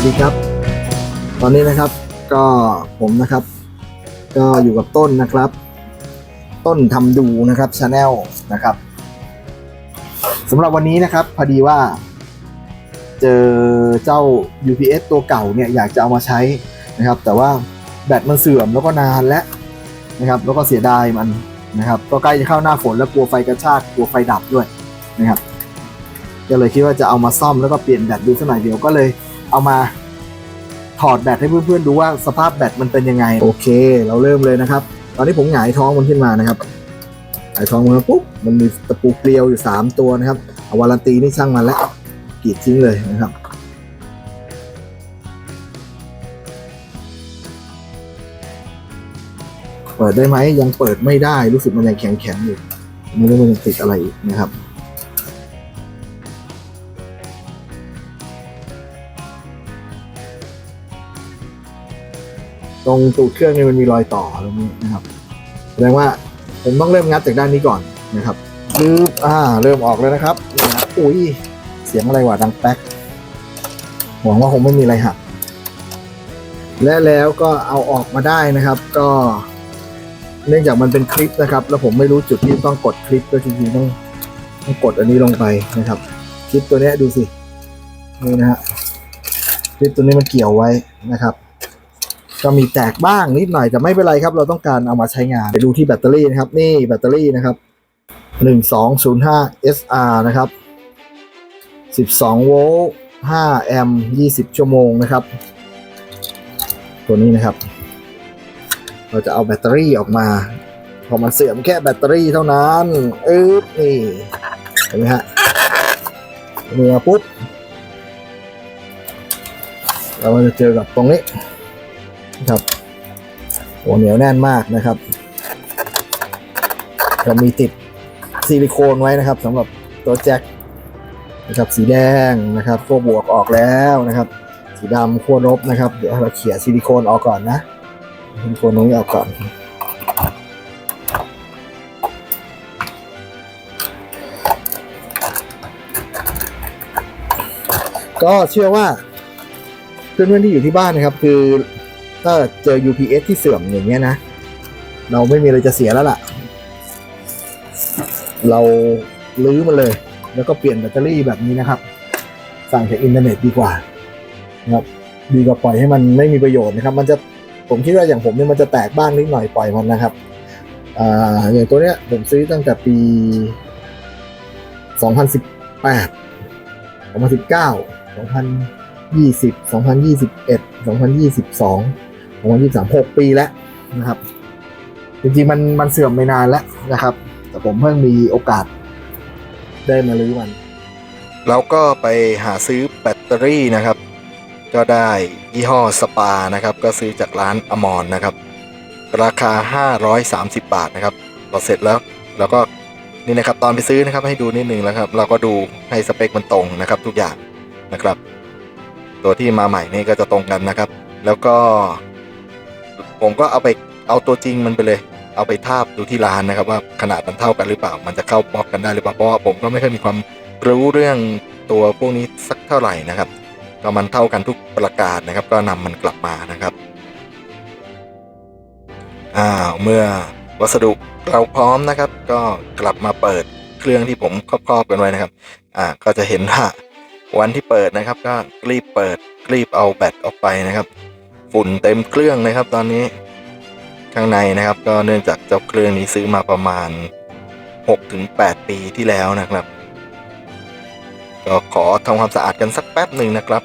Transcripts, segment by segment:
วัสดีครับ ตอนนี้นะครับก็ผมนะครับ ก็อยู่กับต้นนะครับ ต้นทำดูนะครับชาแนลนะครับสำหรับวันนี้นะครับพอดีว่า เจอเจ้า UPS ตัวเก่าเนี่ยอยากจะเอามาใช้นะครับ แต่ว่าแบตมันเสื่อมแล้วก็นานแล้วนะครับ แล้วก็เสียดายมันนะครับ ก็ใกล้จะเข้าหน้าฝนแล้วกลัวไฟกระชากกลัวไฟดับด้วยนะครับก็เลยคิดว่าจะเอามาซ่อมแล้วก็เปลี่ยนแบตดูสักหน่อยเดียวก็เลย เอามาถอดแบตให้เพื่อนๆดูว่าสภาพแบตมันเป็นยังไง โอเค เราเริ่มเลยนะครับ ตอนนี้ผมหงายท้องมันขึ้นมานะครับหงายท้องมันมาปุ๊บมันมีตะปูเกลียวอยู่ 3 ตัวนะครับเอาวารันตีนี่ช่างมันแล้วกรีดทิ้งเลยนะครับเปิดได้ไหมยังเปิดไม่ได้รู้สึกมันยังแข็งๆอยู่ไม่รู้มันติดอะไรนะครับ ตรงตูดเครื่องเนี่ยมันมีรอยต่อตรงนี้นะครับแสดงว่าผมต้องเริ่มงัดจากด้านนี้ก่อนนะครับปึ๊บอ่าเริ่มออกแล้วนะครับนี่นะอุ้ยเสียงอะไรวะดังแป๊กหวังว่าคงไม่มีอะไรหักและแล้วก็เอาออกมาได้นะครับ ก็ เนื่องจากมันเป็นคลิปนะครับ แล้วผมไม่รู้จุดที่ต้องกดคลิปก็จริงๆต้องต้องกดอันนี้ลงไปนะครับ คลิปตัวนี้ดูสินี่นะฮะคลิปตัวนี้มันเกี่ยวไว้นะครับ ก็มีแตกบ้างนิดหน่อยแต่ไม่เป็นไรครับ เราต้องการเอามาใช้งาน ไปดูที่แบตเตอรี่นะครับ นี่แบตเตอรี่นะครับ 1205 SR นะครับ 12 โวลต์5แอมป์20 ชั่วโมงนะครับ ตัวนี้นะครับ เราจะเอาแบตเตอรี่ออกมา พอมันเสื่อมแค่แบตเตอรี่เท่านั้นอึ๊บนี่ เห็นไหมฮะเมื่อปุ๊บเราจะเจอกับตรงนี้ ครับโอ้เหนียวแน่นมากนะครับจะมีติดซิลิโคนไว้นะครับสำหรับตัวแจ็คนะครับสีแดงนะครับขั้วบวกออกแล้วนะครับ สีดำขั้วลบนะครับ เดี๋ยวเราเขี่ยซิลิโคนออกก่อนนะซิลิโคนตรงนี้ออกก่อนก็เชื่อว่าเพื่อนๆที่อยู่ที่บ้านนะครับ คือ ถ้าเจอ UPS ที่เสื่อมอย่างเงี้ยนะ เราไม่มีอะไรจะเสียแล้วล่ะ เราลื้อมันเลย แล้วก็เปลี่ยนแบตเตอรี่แบบนี้นะครับ สั่งจากอินเทอร์เน็ตดีกว่านะครับดีกว่าปล่อยให้มันไม่มีประโยชน์นะครับ มันจะผมคิดว่าอย่างผมเนี่ยมันจะแตกบ้างนิดหน่อยปล่อยมันนะครับอ่าอย่างตัวเนี้ยผมซื้อตั้งแต่ปี 2018 2019 2020 2021 2022 2023 6ปีแล้วนะครับ จริงๆมันมันเสื่อมไปนานแล้วนะครับ แต่ผมเพิ่งมีโอกาสได้มาลื้อมัน แล้วก็ไปหาซื้อแบตเตอรี่นะครับ ก็ได้ยี่ห้อสปานะครับ ก็ซื้อจากร้านอมรนะครับ ราคา 530 บาทนะครับพอเสร็จแล้วแล้วก็นี่นะครับตอนไปซื้อนะครับให้ดูนิดนึงแล้วครับ เราก็ดูให้สเปคมันตรงนะครับ ทุกอย่างนะครับ ตัวที่มาใหม่นี่ก็จะตรงกันนะครับ แล้วก็ ผมก็เอาไปเอาตัวจริงมันไปเลย เอาไปทาบดูที่ร้านนะครับ ว่าขนาดมันเท่ากันหรือเปล่า มันจะเข้าบล็อกกันได้หรือเปล่าเพราะว่าผมก็ไม่เคยมีความรู้เรื่องตัวพวกนี้สักเท่าไหร่นะครับก็มันเท่ากันทุกประการนะครับ ก็นำมันกลับมานะครับอ้าวเมื่อวัสดุเราพร้อมนะครับ ก็กลับมาเปิดเครื่องที่ผมครอบๆกันไว้นะครับอ่าก็จะเห็นว่าวันที่เปิดนะครับ ก็รีบเปิดรีบเอาแบตออกไปนะครับ ฝุ่นเต็มเครื่องนะครับตอนนี้ข้างในนะครับ ก็เนื่องจากเจ้าเครื่องนี้ซื้อมาประมาณ 6-8 ปีที่แล้วนะครับ ก็ขอทำความสะอาดกันสักแป๊บหนึ่งนะครับ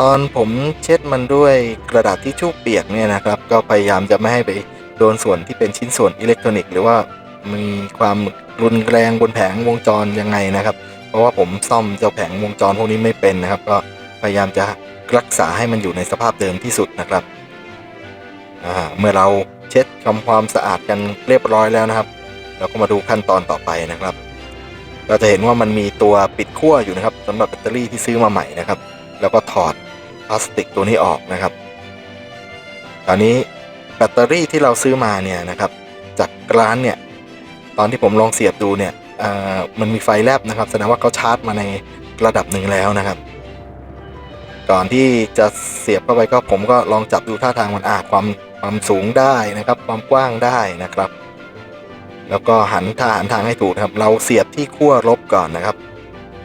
ตอนผมเช็ดมันด้วยกระดาษทิชชู่เปียกเนี่ยนะครับ ก็พยายามจะไม่ให้ไป โดนส่วนที่เป็นชิ้นส่วนอิเล็กทรอนิกส์หรือว่ามีความรุนแรงบนแผงวงจรยังไงนะครับ เพราะว่าผมซ่อมเจ้าแผงวงจรพวกนี้ไม่เป็นนะครับ ก็พยายามจะรักษาให้มันอยู่ในสภาพเดิมที่สุดนะครับเมื่อเราเช็ดทำความสะอาดกันเรียบร้อยแล้วนะครับ เราก็มาดูขั้นตอนต่อไปนะครับ เราจะเห็นว่ามันมีตัวปิดขั้วอยู่นะครับสำหรับแบตเตอรี่ที่ซื้อมาใหม่นะครับ แล้วก็ถอดพลาสติกตัวนี้ออกนะครับ ตอนนี้ แบตเตอรี่ที่เราซื้อมาเนี่ยนะครับจากร้านเนี่ยตอนที่ผมลองเสียบดูเนี่ยมันมีไฟแลบนะครับแสดงว่าเขาชาร์จมาในระดับหนึ่งแล้วนะครับ ก่อนที่จะเสียบเข้าไปก็ผมก็ลองจับดูท่าทางมันอ่าความความสูงได้นะครับ ความกว้างได้นะครับ แล้วก็หันท่าหันทางให้ถูกนะครับ เราเสียบที่ขั้วลบก่อนนะครับ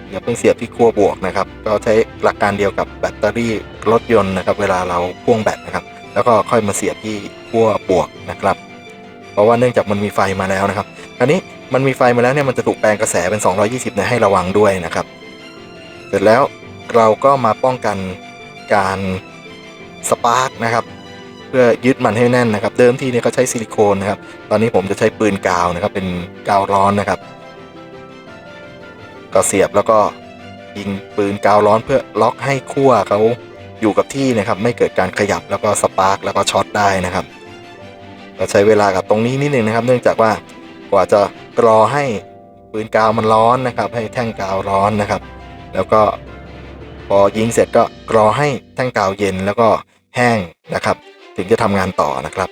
อย่าเพิ่งเสียบที่ขั้วบวกนะครับ ก็ใช้หลักการเดียวกับแบตเตอรี่รถยนต์นะครับ เวลาเราพ่วงแบตนะครับ แล้วก็ค่อยมาเสียบที่ขั้วบวกนะครับ เพราะว่าเนื่องจากมันมีไฟมาแล้วนะครับคราวนี้มันมีไฟมาแล้วเนี่ยมันจะถูกแปลงกระแสเป็น 220นี่ยให้ระวังด้วยนะครับ เสร็จแล้วเราก็มาป้องกันการสปาร์กนะครับ เพื่อยึดมันให้แน่นนะครับ เดิมทีเนี่ยเขาใช้ซิลิโคนนะครับ ตอนนี้ผมจะใช้ปืนกาวนะครับ เป็นกาวร้อนนะครับ ก็เสียบแล้วก็ยิงปืนกาวร้อนเพื่อล็อกให้ขั้วเขา อยู่กับที่นะครับไม่เกิดการขยับแล้วก็สปาร์กแล้วก็ช็อตได้นะครับเราใช้เวลากับตรงนี้นิดนึงนะครับ เนื่องจากว่ากว่าจะกรอให้ปืนกาวมันร้อนนะครับ ให้แท่งกาวร้อนนะครับ แล้วก็พอยิงเสร็จก็กรอให้แท่งกาวเย็นแล้วก็แห้งนะครับ ถึงจะทำงานต่อนะครับ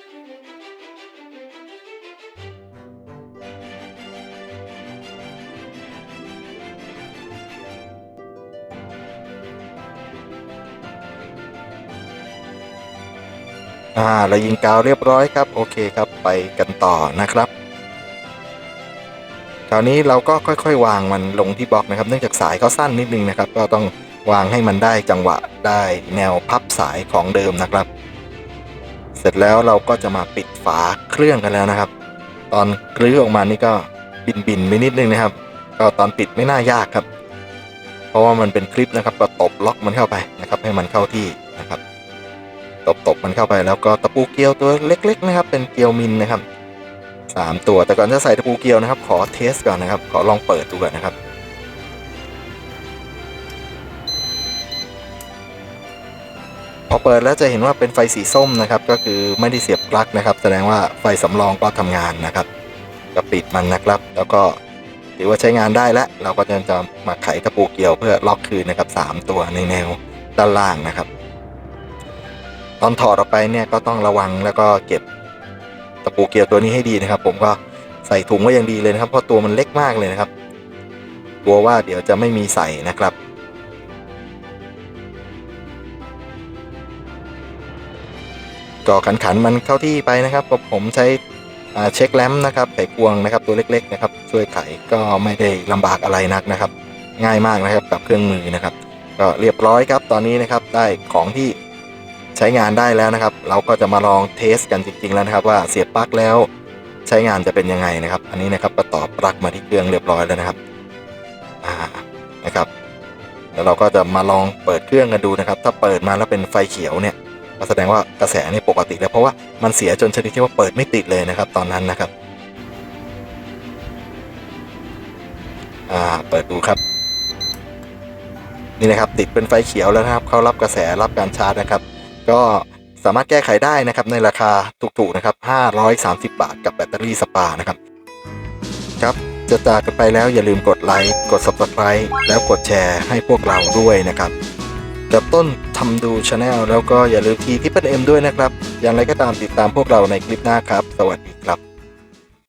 อ่าเรายิงกาวเรียบร้อยครับ โอเคครับไปกันต่อนะครับ คราวนี้เราก็ค่อยๆ วางมันลงที่บล็อกนะครับ เนื่องจากสายเขาสั้นนิดนึงนะครับ ก็ต้องวางให้มันได้จังหวะได้แนวพับสายของเดิมนะครับ เสร็จแล้วเราก็จะมาปิดฝาเครื่องกันแล้วนะครับ ตอนกลื้อออกมานี่ก็บินบินๆไปนิดนึงนะครับ ก็ตอนปิดไม่น่ายากครับ เพราะว่ามันเป็นคลิปนะครับก็ตบล็อกมันเข้าไปนะครับ ให้มันเข้าที่นะครับ ตบตบมันเข้าไปแล้วก็ตะปูเกลียวตัวเล็ก ๆ นะครับ เป็นเกลียวมินนะครับสามตัวแต่ก่อนจะใส่ตะปูเกลียวนะครับ ขอเทสก่อนนะครับ ขอลองเปิดดูก่อนนะครับพอเปิดแล้วจะเห็นว่าเป็นไฟสีส้มนะครับ ก็คือไม่ได้เสียบปลั๊กนะครับ แสดงว่าไฟสำรองก็ทำงานนะครับก็ปิดมันนะครับ แล้วก็ถือว่าใช้งานได้แล้วเราก็จะจะมาไขตะปูเกลียวเพื่อล็อกคืนนะครับสามตัวในแนวด้านล่างนะครับ ตอนถอดออกไปเนี่ยก็ต้องระวังแล้วก็เก็บตะปูเกลียวตัวนี้ให้ดีนะครับ ผมก็ใส่ถุงไว้อย่างดีเลยนะครับ เพราะตัวมันเล็กมากเลยนะครับ กลัวว่าเดี๋ยวจะไม่มีใส่นะครับก็ขันขันๆมันเข้าที่ไปนะครับผมใช้เช็คแลมนะครับไขควงนะครับตัวเล็กๆนะครับ ช่วยไขก็ไม่ได้ลำบากอะไรนักนะครับ ง่ายมากนะครับกับเครื่องมือนะครับ ก็เรียบร้อยครับตอนนี้นะครับได้ของที่ ใช้งานได้แล้วนะครับ เราก็จะมาลองเทสกันจริง ๆ แล้วนะครับ ว่าเสียบปลั๊กแล้วใช้งานจะเป็นยังไงนะครับ อันนี้นะครับก็ต่อปลั๊กมาที่เครื่องเรียบร้อยแล้วนะครับอ่านะครับแล้วเราก็จะมาลองเปิดเครื่องกันดูนะครับ ถ้าเปิดมาแล้วเป็นไฟเขียวเนี่ยก็แสดงว่ากระแสนี่ปกติแล้วเพราะว่ามันเสียจนชนิดที่ว่าเปิดไม่ติดเลยนะครับ ตอนนั้นนะครับอ่าเปิดดูครับนี่นะครับติดเป็นไฟเขียวแล้วนะครับ เขารับกระแสรับการชาร์จนะครับ ก็สามารถแก้ไขได้นะครับในราคาถูกๆนะครับ 530 บาทกับแบตเตอรี่สปานะครับครับจะจากกันไปแล้วอย่าลืมกดไลค์กด Subscribe แล้วกดแชร์ให้พวกเราด้วยนะครับกับต้นทำดูชาแนลแล้วก็อย่าลืมทีที่เป็นเอ็มด้วยนะครับ อย่างไรก็ตามติดตามพวกเราในคลิปหน้าครับ สวัสดีครับ